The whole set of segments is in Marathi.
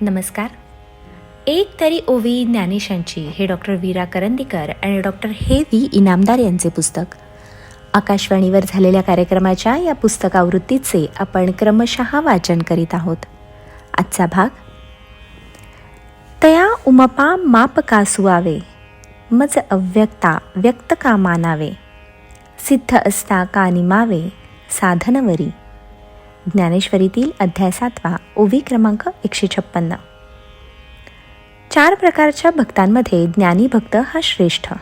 नमस्कार. एक तरी ओवी ज्ञानेशांची हे डॉक्टर वीरा करंदीकर आणि डॉक्टर हे व्ही इनामदार यांचे पुस्तक. आकाशवाणीवर झालेल्या कार्यक्रमाच्या या पुस्तकावृत्तीचे आपण क्रमशः वाचन करीत आहोत. आजचा भाग तया उमपा माप का सुवावे मज अव्यक्ता व्यक्त का मानावे सिद्ध असता का निमावे साधनवरी. ज्ञानेश्वरीतील अध्याय सातवा ओवी क्रमांक एकशे छप्पन्न. चार प्रकारच्या भक्तांमध्ये ज्ञानी भक्त हा श्रेष्ठ.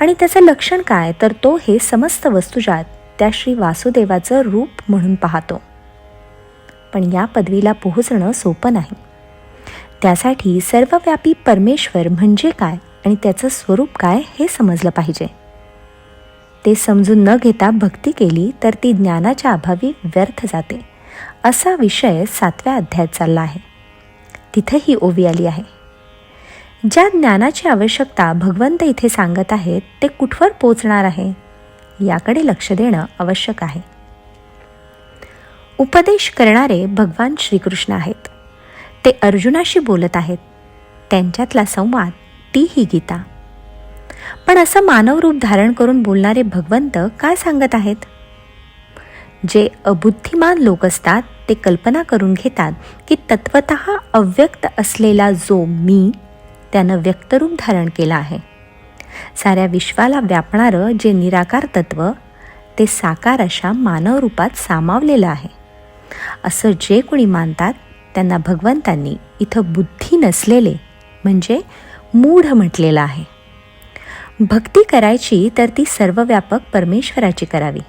आणि त्याचं लक्षण काय तर तो हे समस्त वस्तुजात त्या श्री वासुदेवाचं रूप म्हणून पाहतो. पण या पदवीला पोहोचणं सोपं नाही. त्यासाठी सर्वव्यापी परमेश्वर म्हणजे काय आणि त्याचं स्वरूप काय हे समजलं पाहिजे. ते समजून न घेता भक्ती केली तर ती ज्ञानाच्या अभावी व्यर्थ जाते. असा विषय सातव्या अध्यायात चालला आहे. तिथं ही ओवी आली आहे. ज्या ज्ञानाची आवश्यकता भगवंत इथे सांगत आहेत ते कुठवर पोचणार आहे? याकडे लक्ष देणं आवश्यक आहे. उपदेश करणारे भगवान श्रीकृष्ण आहेत. ते अर्जुनाशी बोलत आहेत. त्यांच्यातला संवाद ती ही गीता. पण असं मानव रूप धारण करून बोलणारे भगवंत काय सांगत आहेत? जे अबुद्धिमान लोक असतात ते कल्पना करून घेतात की तत्वत अव्यक्त असलेला जो मी त्यानं व्यक्तरूप धारण केला आहे. साऱ्या विश्वाला व्यापणारं जे निराकार तत्व ते साकार अशा मानव रूपात सामावलेलं आहे. असं जे कोणी मानतात त्यांना भगवंतांनी इथं बुद्धी नसलेले म्हणजे मूढ म्हटलेलं आहे. भक्ती करायची तर ती सर्वव्यापक परमेश्वराची करावी.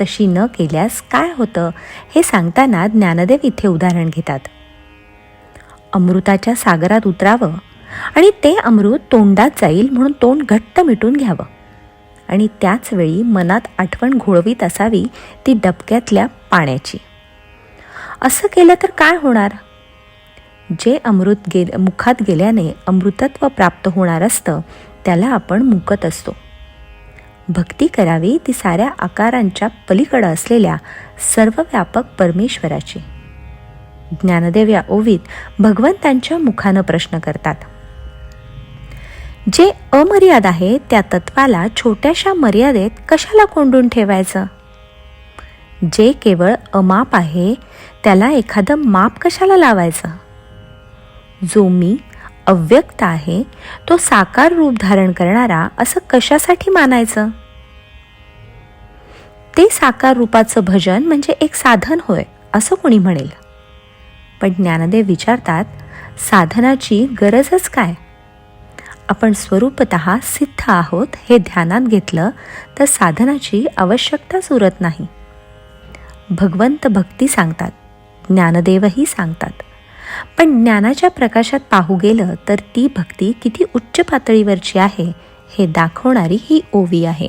तशी न केल्यास काय होतं हे सांगताना ज्ञानदेव इथे उदाहरण घेतात. अमृताच्या सागरात उतरावं आणि ते अमृत तोंडात जाईल म्हणून तोंड घट्ट मिटून घ्यावं. आणि त्याच वेळी मनात आठवण घोळवीत असावी ती डबक्यातल्या पाण्याची. असं केलं तर काय होणार? जे अमृत गे मुखात गेल्याने अमृतत्व प्राप्त होणार असतं त्याला आपण मुकत असतो. भक्ती करावी ती साऱ्या आकारांच्या पलीकडं असलेल्या सर्वव्यापक परमेश्वराची. ज्ञानदेव या ओवीत भगवंतांच्या मुखानं प्रश्न करतात. जे अमर्याद आहे त्या तत्वाला छोट्याशा मर्यादेत कशाला कोंडून ठेवायचं? जे केवळ अमाप आहे त्याला एखादं माप कशाला लावायचं? जो मी अव्यक्त आहे तो साकार रूप धारण करणारा असं कशासाठी मानायचं? ते साकार रूपाचं भजन म्हणजे एक साधन होय असं कोणी म्हणेल. पण ज्ञानदेव विचारतात साधनाची गरजच काय? आपण स्वरूपत सिद्ध आहोत हे ध्यानात घेतलं तर साधनाची आवश्यकताच उरत नाही. भगवंत भक्ती सांगतात ज्ञानदेवही सांगतात. पण ज्ञानाच्या प्रकाशात पाहू गेलं तर ती भक्ती किती उच्च पातळीवरची आहे हे दाखवणारी ही ओवी आहे.